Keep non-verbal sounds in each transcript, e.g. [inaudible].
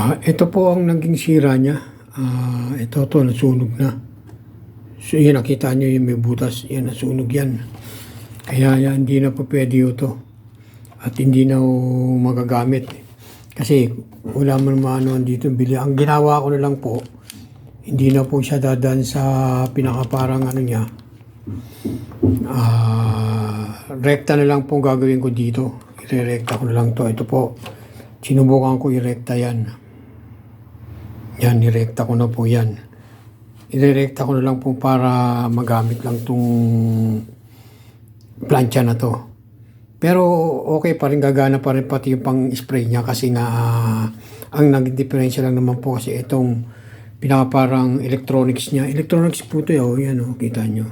Ah, ito po ang naging sira niya. Ah, ito to nasunog na. So yan nakita niyo yung may butas, yan nasunog yan. Kaya yan hindi na po pwede ito. At hindi na magagamit. Kasi wala man maano dito bili. Ang ginawa ko na lang po, hindi na po siya dadaan sa pinakaparang ano niya. Ah, rekta na lang po gagawin ko dito. Irerekta ko na lang to. Ito po. Sinubukan ko irekta yan. Yan, nirekta ko na po yan. Irerekta ko na lang po para magamit lang tong plancha na to. Pero okay pa rin, gagana pa rin pati yung pang-spray niya kasi nga ah, ang naging diferensya lang naman po kasi itong pinakaparang electronics niya. Electronics po ito, oh, yan oh, kita nyo.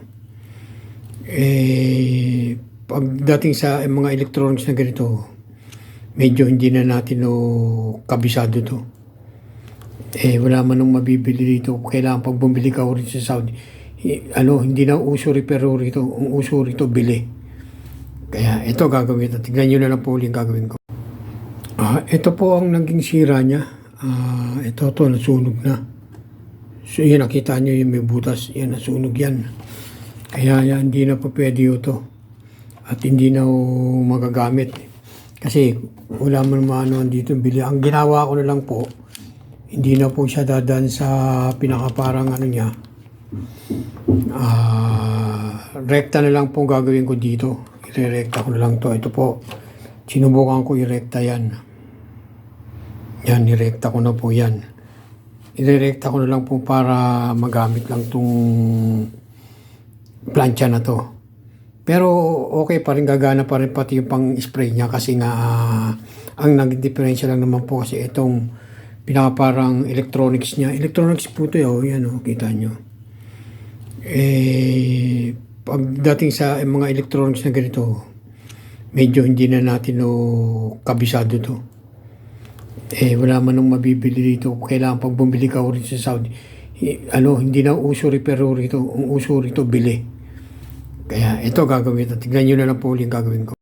Eh, pagdating sa eh, mga electronics na ganito, medyo hindi na natin oh, kabisado to. Eh, wala man nung mabibili dito. Kailangan pag bumili ka rin sa Saudi, eh, ano, hindi na uso reparo rito. Ang uso rito, bili. Kaya ito gagawin. ito. Tignan nyo na lang po ulit gagawin ko. Ah, ito po ang naging sira niya. Ah, ito to nasunog na. So yan nakita nyo yung may butas. Yan nasunog yan. Kaya yan hindi na po pwede ito. At hindi na magagamit. Kasi wala man maano dito bili. Ang ginawa ko na lang po, hindi na po siya dadaan sa pinakaparang ano niya. Ah, rekta na lang po gagawin ko dito. Irerekta ko na lang to. Ito po. Sinubukan ko irekta yan. Yan, nirekta ko na po yan. Irerekta ko na lang po para magamit lang tong plancha na to. Pero okay pa rin, gagana pa rin pati yung pang-spray niya kasi nga ah, ang naging diferensya lang naman po kasi itong pinakaparang electronics niya. Electronics po ito, oh, yan oh, kita nyo. Eh, pagdating sa mga electronics na ganito, medyo hindi na natin oh, kabisado to. Eh, wala man nung mabibili dito. Kailangan pag bumili ka rin sa Saudi, eh, ano, hindi na uso reparo rito. Ang uso rito, bili. Kaya ito gagawin. Tignan nyo na lang po ulit gagawin ko.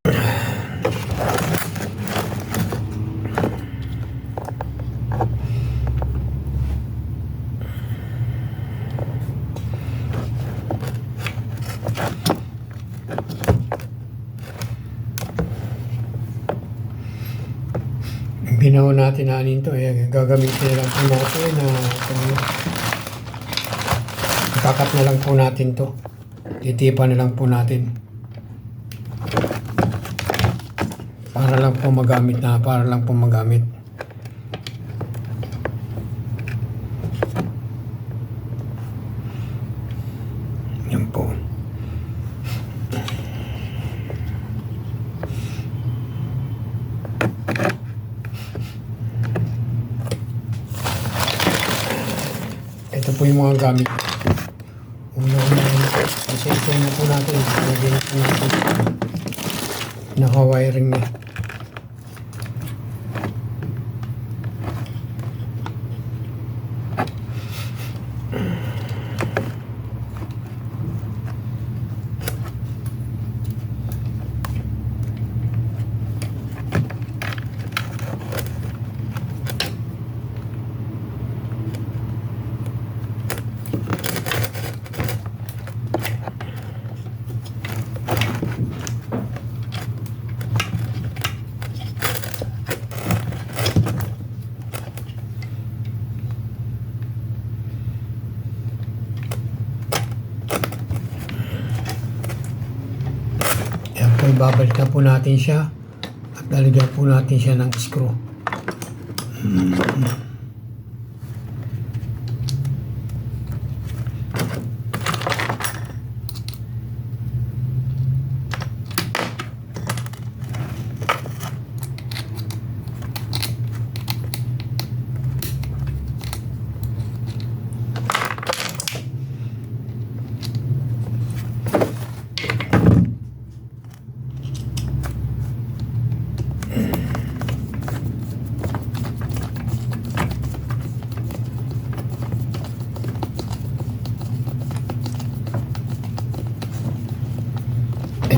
Binaw natin na anin to. Eh, gagamitin lang po natin na uh, Ikakat na lang po natin to. Titipan na lang po natin. Para lang po magamit na, para lang po magamit. Yan po. Yung mga gamit. Una-una, kasi ito na po natin. Lagyan na po natin. Naka-wiring na. Yan po, ibabalik na po natin siya. At lalagyan po natin siya ng screw.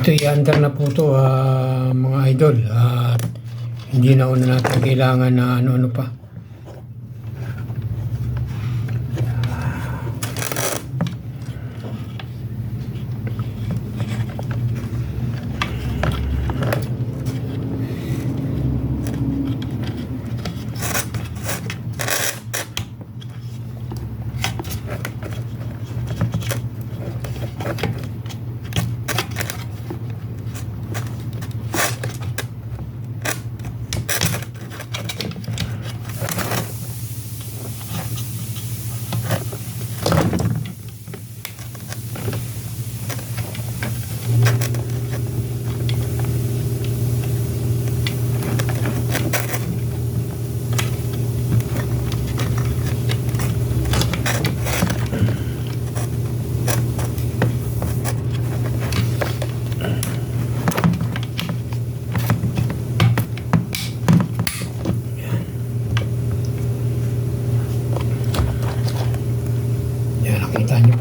Ito i-under na po to ah, mga idol. At hindi na una natin kailangan na ano-ano pa.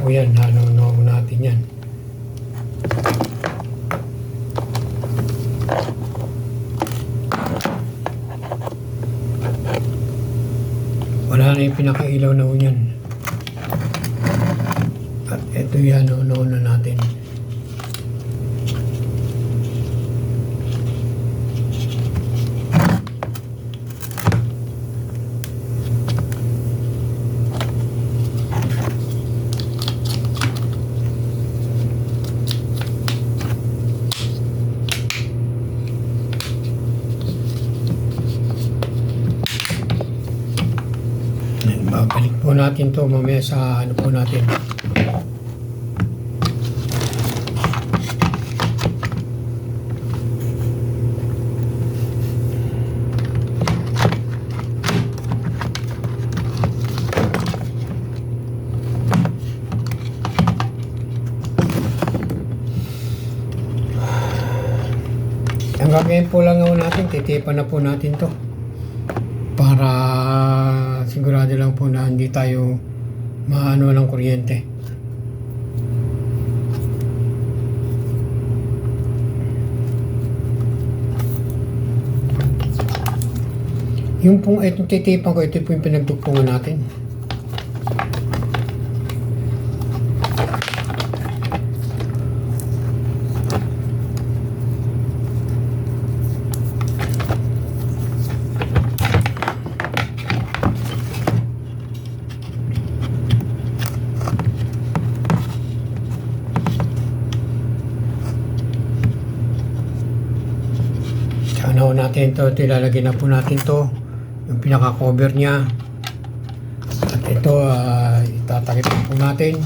po yan. Ano natin yan. Na yung pinakailaw na yan. At ito yan, ano na natin. Babalik po natin to mamaya sa ano po natin. Ang gagawin po lang natin, titipan na po natin to para sigurado lang po na hindi tayo maano ng kuryente. Yung pong itong titipan ko, ito po yung pinagdugtungan natin. Ho natin to, ito ilalagay na po natin to, yung pinaka-cover niya. At ito, uh, itatakip na po natin.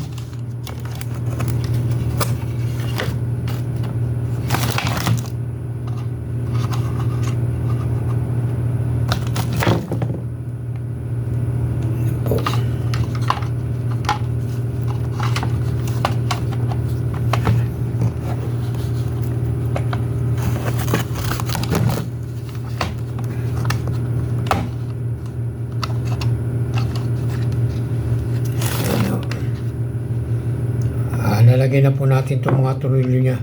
Yan po. Ano. Ah, lalagay na po natin itong mga turilo niya.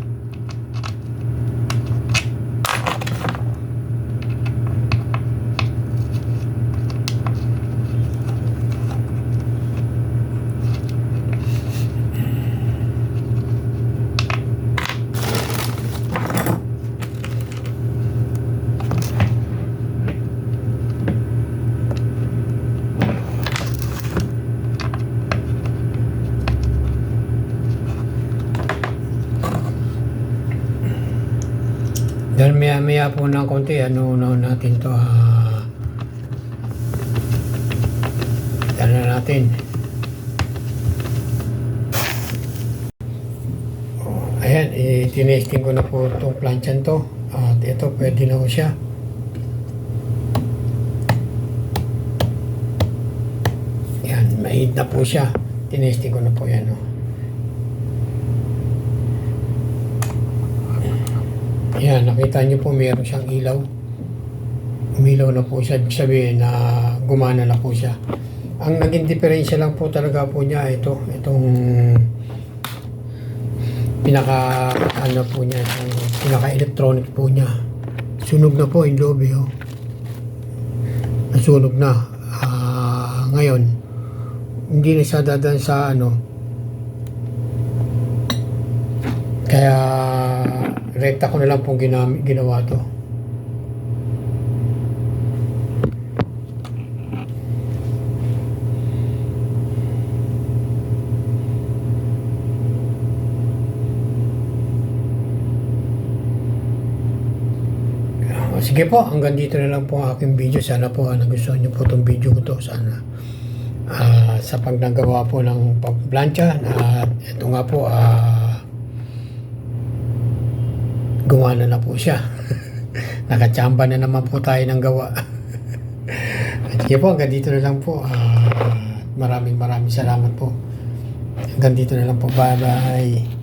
Maya maya po ng konti, ano na natin to ah ano na natin. Oh, ayan, i-tinesting ko na po itong planchan to. At ito, pwede na po siya. Yan, mahid na po siya. Tinesting ko na po yan. Oh. Yan, nakita niyo po meron siyang ilaw. Umilaw na po siya. Ibig sabihin na gumana na po siya. Ang naging diferensya lang po talaga po niya ito. Itong pinaka ano po niya. Pinaka electronic po niya. Sunog na po yung loob eh. Oh. Nasunog na. Ah, ngayon, hindi na siya dadan sa ano. Kaya rekta ko na lang pong ginamit, ginawa to. O, Sige po, hanggang dito na lang po ang aking video. Sana po ah, nagustuhan niyo po itong video ko to. Sana ah, sa pagnagawa po ng pagplancha at ito nga po ah, gumana na po siya. [laughs] Nakachamba na naman po tayo ng gawa. [laughs] Sige po, hanggang dito na lang po. Ah, maraming maraming salamat po. Hanggang dito na lang po. Bye-bye.